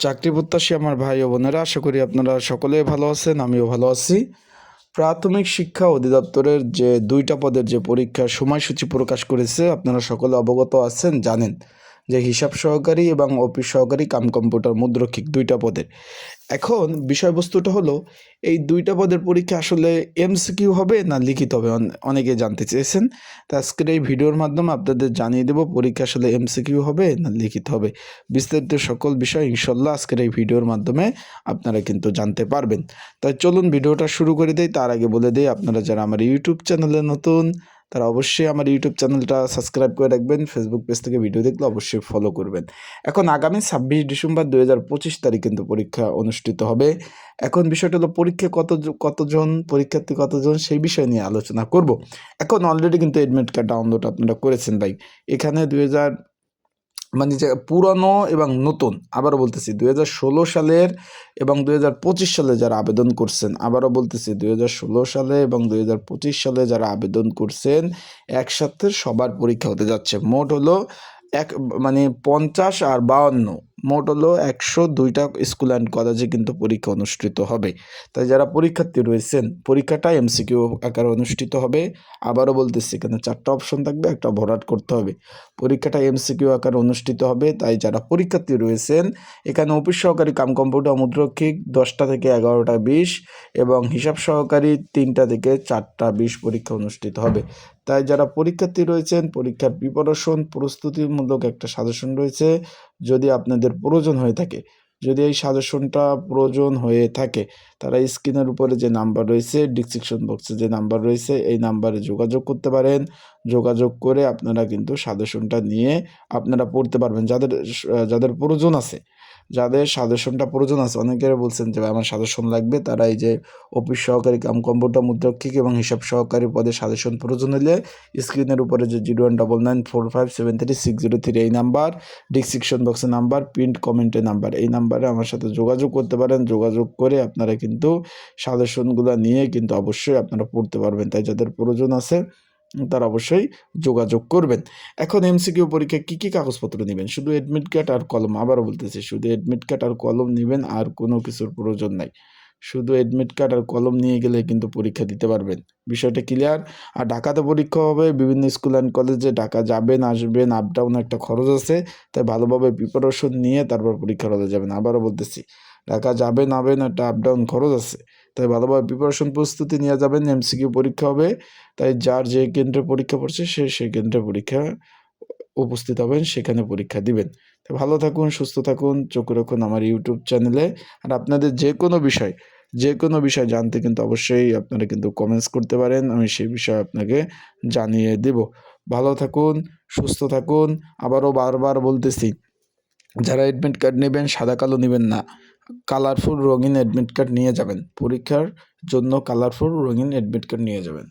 চাকরি প্রত্যাশী আমার ভাই ও বোনেরা, আশা করি আপনারা সকলেই ভালো আছেন, আমিও ভালো আছি। প্রাথমিক শিক্ষা অধিদপ্তরের যে দুইটা পদের যে পরীক্ষার সময়সূচি প্রকাশ করেছে, আপনারা সকলে অবগত আছেন, জানেন। যে হিসাব সহকারী এবং অফিস সহকারী কাম কম্পিউটার মুদ্রক্ষিক দুইটা পদের। এখন বিষয়বস্তুটা হলো, এই দুইটা পদের পরীক্ষা আসলে এমসিকিউ হবে না লিখিত হবে? অন- অনেকে জানতে চেয়েছেন। তো আজকের এই ভিডিওর মাধ্যমে আপনাদের জানিয়ে দেব, পরীক্ষা আসলে এমসিকিউ হবে না লিখিত হবে? বিস্তারিত সকল বিষয় ইনশাল্লাহ আজকের এই ভিডিওর মাধ্যমে আপনারা কিন্তু জানতে পারবেন। তাই চলুন ভিডিওটা শুরু করে দেই। তার আগে বলে দিই, আপনারা যারা আমার ইউটিউব চ্যানেলে নতুন তারা অবশ্যই আমার ইউটিউব চ্যানেলটা সাবস্ক্রাইব করে রাখবেন ফেসবুক পেজ থেকে ভিডিও দেখলে অবশ্যই ফলো করবেন। এখন আগামী ছাব্বিশ ডিসেম্বর দু হাজার পঁচিশ তারিখ কিন্তু পরীক্ষা অনুষ্ঠিত হবে। এখন বিষয়টা হলো পরীক্ষা কত কতজন, পরীক্ষার্থী কতজন সেই বিষয় নিয়ে আলোচনা করব। এখন অলরেডি কিন্তু অ্যাডমিট কার্ড ডাউনলোড আপনারা করেছেন ভাই। এখানে দুই হাজার মানে যে পুরনো এবং নতুন, আবারও বলতেছি, দুই হাজার ষোলো সালের এবং দুই হাজার পঁচিশ সালে যারা আবেদন করছেন, আবারও বলতেছি, দুই হাজার ষোলো সালে এবং দুই হাজার পঁচিশ সালে যারা আবেদন করছেন, একসাথে সবার পরীক্ষা হতে যাচ্ছে। মোট হলো এক মানে পঞ্চাশ আর বাউন্ন। মোট হলো একশো দুইটা স্কুল অ্যান্ড কলেজে কিন্তু পরীক্ষা অনুষ্ঠিত হবে। তাই যারা পরীক্ষার্থী রয়েছেন পরীক্ষাটা এমসিকিউ আকারে অনুষ্ঠিত হবে। আবারও বলতেছি, এখানে চারটা অপশন থাকবে, একটা ভরাট করতে হবে। পরীক্ষাটা এমসিকিউ আকারে অনুষ্ঠিত হবে, তাই যারা পরীক্ষার্থী রয়েছেন, এখানে অফিস সহকারী কাম কম্পিউটার মুদ্রক্ষিক দশটা থেকে এগারোটা বিশ এবং হিসাব সহকারী তিনটা থেকে চারটা বিশ পরীক্ষা অনুষ্ঠিত হবে। তাই যারা পরীক্ষার্থী রয়েছেন, পরীক্ষার প্রিপারেশন, প্রস্তুতিমূলক একটা সাজেশন রয়েছে যদি আপনাদের প্রয়োজন হয়ে থাকে। যদি এই সাজেশনটা প্রয়োজন হয়ে থাকে, তারা স্ক্রিনের উপরে যে নাম্বার রয়েছে ডিসক্রিপশন বক্সে যে নাম্বার রয়েছে, এই নাম্বারে যোগাযোগ করতে পারেন। যোগাযোগ করে আপনারা কিন্তু সাজেশনটা নিয়ে আপনারা পড়তে পারবেন। যাদের যাদের প্রয়োজন আছে, যাদের সাজেশনটা প্রয়োজন আছে অনেকের বলছেন যে আমার সাজেশন লাগবে। তারা এই যে অফিস সহকারী কাম কম্পিউটার মুদ্রাক্ষিক এবং হিসাব সহকারী পদে সাজেশন প্রয়োজন হলে স্ক্রিনের উপরে যে zero one double nine four five seven three six zero three এই নাম্বার ডিসক্রিপশন বক্সের নাম্বার প্রিন্ট কমেন্টের নাম্বার এই নাম্বারে আমার সাথে যোগাযোগ করতে পারেন। যোগাযোগ করে আপনারা কিন্তু সাজেশনগুলো নিয়ে কিন্তু অবশ্যই আপনারা পড়তে পারবেন। তাই যাদের প্রয়োজন আছে, তারা অবশ্যই যোগাযোগ করবেন। এখন এমসিকিউ পরীক্ষা কী কী কাগজপত্র নেবেন? শুধু এডমিট কার্ড আর কলম? আবার বলতেছি, শুধু অ্যাডমিট কার্ড আর কলম নেবেন আর কোনো কিছুর প্রয়োজন নাই। শুধু অ্যাডমিট কার্ড আর কলম নিয়ে গেলে কিন্তু পরীক্ষা দিতে পারবেন। বিষয়টা ক্লিয়ার আর ঢাকাতে পরীক্ষা হবে, বিভিন্ন স্কুল অ্যান্ড কলেজে ঢাকা যাবেন, আসবেন আপ ডাউন একটা খরচ আছে, তাই ভালোভাবে প্রিপারেশন নিয়ে তারপর পরীক্ষা হলে যাবেন। আবারও বলতেছি, ঢাকা যাবেন আবেন একটা আপ ডাউন খরচ আছে, তাই ভালোভাবে প্রিপারেশন প্রস্তুতি নিয়ে যাবেন এমসিকিউ পরীক্ষা হবে, তাই যার যে কেন্দ্রে পরীক্ষা পড়ছে সে সেই কেন্দ্রে পরীক্ষা উপস্থিত হবেন, সেখানে পরীক্ষা দিবেন। তো ভালো থাকুন, সুস্থ থাকুন, চোখ রাখুন আমার ইউটিউব চ্যানেলে আর আপনাদের যে কোনো বিষয় যে কোনো বিষয় জানতে কিন্তু অবশ্যই আপনারা কিন্তু কমেন্টস করতে পারেন, আমি সেই বিষয়ে আপনাকে জানিয়ে দেব। ভালো থাকুন, সুস্থ থাকুন, আবারও বারবার বলতেছি, যারা অ্যাডমিট কার্ড নেবেন, সাদা কালো নেবেন না কালারফুল রঙিন অ্যাডমিট কার্ড নিয়ে যাবেন। পরীক্ষার জন্য কালারফুল রঙিন অ্যাডমিট কার্ড নিয়ে যাবেন।